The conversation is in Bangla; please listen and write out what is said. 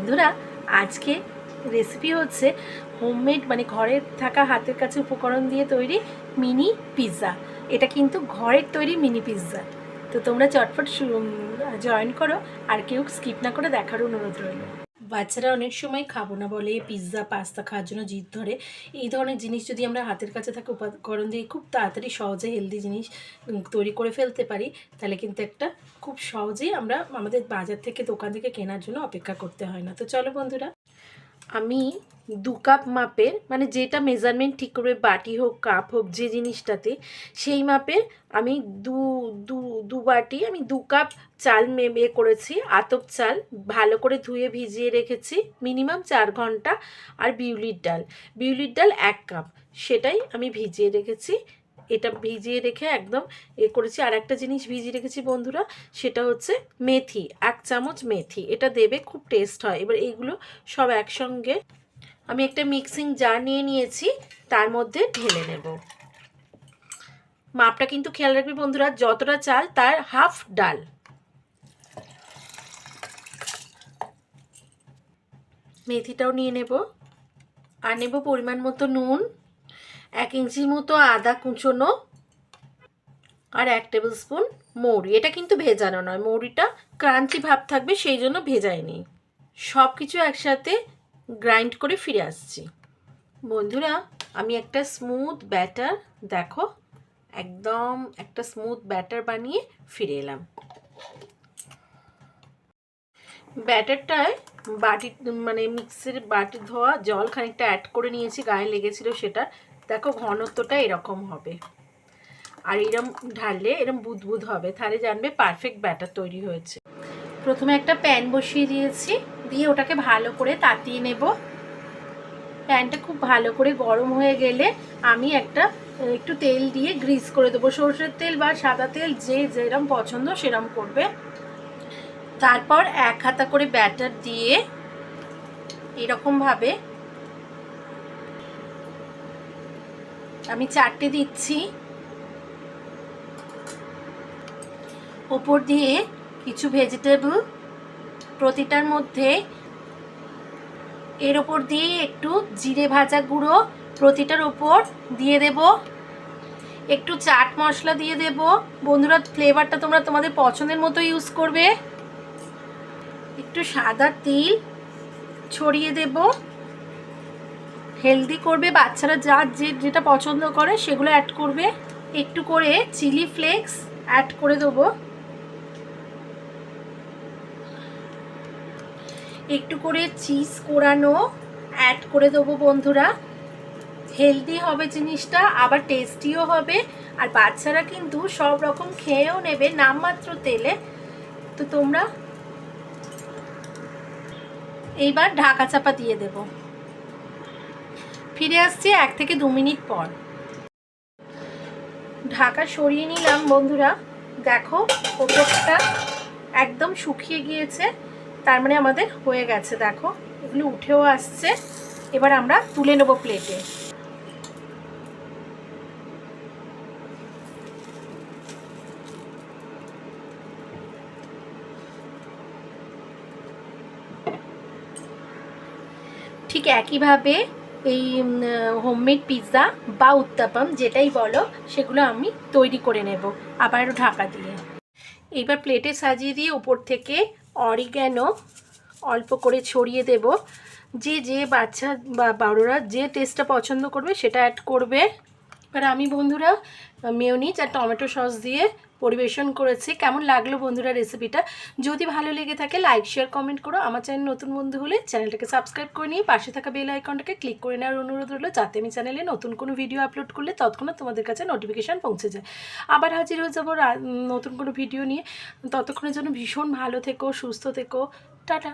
বন্ধুরা, আজকে রেসিপি হচ্ছে হোমমেড মানে ঘরে থাকা হাতের কাছে উপকরণ দিয়ে তৈরি মিনি পিৎজা এটা কিন্তু ঘরের তৈরি মিনি পিৎজা তো তোমরা চটপট জয়েন করো, আর কেউ স্কিপ না করে দেখার অনুরোধ রইল। বাচ্চারা অনেক সময় খাব না, বলে পিৎজা পাস্তা খাওয়ার জন্য জিদ ধরে। এই ধরনের জিনিস যদি আমরা হাতের কাছে থাকা উপকরণ দিয়ে খুব তাড়াতাড়ি সহজে হেলদি জিনিস তৈরি করে ফেলতে পারি, তাহলে কিন্তু একটা খুব সহজেই আমরা আমাদের বাজার থেকে, দোকান থেকে কেনার জন্য অপেক্ষা করতে হয় না। তো চলো বন্ধুরা। আমি দু কাপ মাপের মানে যেটা মেজারমেন্ট ঠিক করবে বাটি হোক কাপ হোক, যে জিনিসটাতে, সেই মাপে আমি দু দু দু বাটি আমি দু কাপ চাল মেয়ে করেছি, আতপ চাল, ভালো করে ধুয়ে ভিজিয়ে রেখেছি মিনিমাম চার ঘণ্টা, আর বিউলির ডাল। বিউলির ডাল এক কাপ, সেটাই আমি ভিজিয়ে রেখেছি। এটা ভিজিয়ে রেখে একদম এ করেছি। আর একটা জিনিস ভিজিয়ে রেখেছি বন্ধুরা, সেটা হচ্ছে মেথি, এক চামচ মেথি। এটা দেবে, খুব টেস্ট হয়। এবার এইগুলো সব একসঙ্গে আমি একটা মিক্সিং জার নিয়ে নিয়েছি, তার মধ্যে ঢেলে নেব। মাপটা কিন্তু খেয়াল রাখবে বন্ধুরা, যতটা চাল তার হাফ ডাল। মেথিটাও নিয়ে নেব। আর নেব পরিমাণ মতো নুন। এক ইঞ্চির মতো আদা কুচোনো আর এক টেবিল স্পুন মৌরি। এটা কিন্তু ভেজানো নয়, মৌরিটা ক্রাঞ্চি ভাব থাকবে, সেই জন্য ভেজায়নি। সব কিছু একসাথে গ্রাইন্ড করে ফিরে আসছি। বন্ধুরা, আমি একটা স্মুথ ব্যাটার দেখো, একদম একটা স্মুথ ব্যাটার বানিয়ে ফিরে এলাম। ব্যাটারটায় বাটি মানে মিক্সির বাটি ধোয়া, জল খানিকটা অ্যাড করে নিয়েছি, গায়ে লেগেছিল সেটা। দেখো ঘনত্বটা এরকম হবে। আর এরম ঢাললে, এরম বুদবুদ হবে। তাহলে জানবে পারফেক্ট ব্যাটার তৈরি হয়েছে। প্রথমে একটা প্যান বসিয়ে দিয়েছি। দিয়ে ওটাকে ভালো করে তাতিয়ে নেব। প্যানটা খুব ভালো করে গরম হয়ে গেলে আমি একটা, একটু তেল দিয়ে গ্রিস করে দেবো। সর্ষের তেল বা সাদা তেল যে যেরম পছন্দ সেরম করবে। তারপর এক হাতা করে ব্যাটার দিয়ে এরকমভাবে আমি চারটে দিচ্ছি। ওপর দিয়ে কিছু ভেজিটেবল প্রতিটার মধ্যে এর ওপর দিয়ে একটু জিরে ভাজা গুঁড়ো, প্রতিটার ওপর দিয়ে দেব। একটু চাট মশলা দিয়ে দেব। বন্ধুরা ফ্লেভারটা তোমরা তোমাদের পছন্দের মতো ইউজ করবে। একটু সাদা তিল ছড়িয়ে দেব। হেলদি করবে, বাচ্চারা যা যে, যেটা পছন্দ করে সেগুলো অ্যাড করবে। একটু করে চিলি ফ্লেক্স অ্যাড করে দেবো। একটু করে চিজ কোরানো অ্যাড করে দেবো বন্ধুরা। হেলদি হবে জিনিসটা, আবার টেস্টিও হবে। আর বাচ্চারা কিন্তু সব রকম খেয়েও নেবে, নামমাত্র তেলে। তো তোমরা এইবার ঢাকা চাপা দিয়ে দেব। ফিরে আসছি এক থেকে দু মিনিট পর। ঢাকা সরিয়ে নিলাম, বন্ধুরা। দেখো, ওপরটা একদম শুকিয়ে গিয়েছে। তার মানে আমাদের হয়ে গেছে, দেখো। এগুলো উঠেও আসছে। এবার আমরা তুলে নেব প্লেটে ঠিক একইভাবে এই হোমমেড পিৎজা বা উত্তাপাম, যেটাই বলো, সেগুলো আমি তৈরি করে নেব। আবার ঢাকা দিয়ে। এইবার প্লেটে সাজিয়ে দিয়ে উপর থেকে অরিগ্যানো অল্প করে ছড়িয়ে দেব। যে যে বাচ্চা বা বড়োরা যে টেস্টটা পছন্দ করবে, সেটা অ্যাড করবে। এবার আমি বন্ধুরা মেয়নিজ আর টমেটো সস দিয়ে পরিবেশন করেছি। কেমন লাগল বন্ধুরা রেসিপিটা যদি ভালো লেগে থাকে লাইক শেয়ার কমেন্ট করো। আমার চ্যানেল নতুন বন্ধু হলে চ্যানেলটাকে সাবস্ক্রাইব করে নিয়ে পাশে থাকা বেল আইকনটাকে ক্লিক করে নেওয়ার অনুরোধ রইল, যাতে আমি চ্যানেলে নতুন কোনো ভিডিও আপলোড করলে তৎক্ষণাৎ তোমাদের কাছে নোটিফিকেশান পৌঁছে যায়। আবার হাজির হয়ে যাব নতুন কোনো ভিডিও নিয়ে। ততক্ষণের জন্য ভীষণ ভালো থেকো, সুস্থ থেকো। টাটা!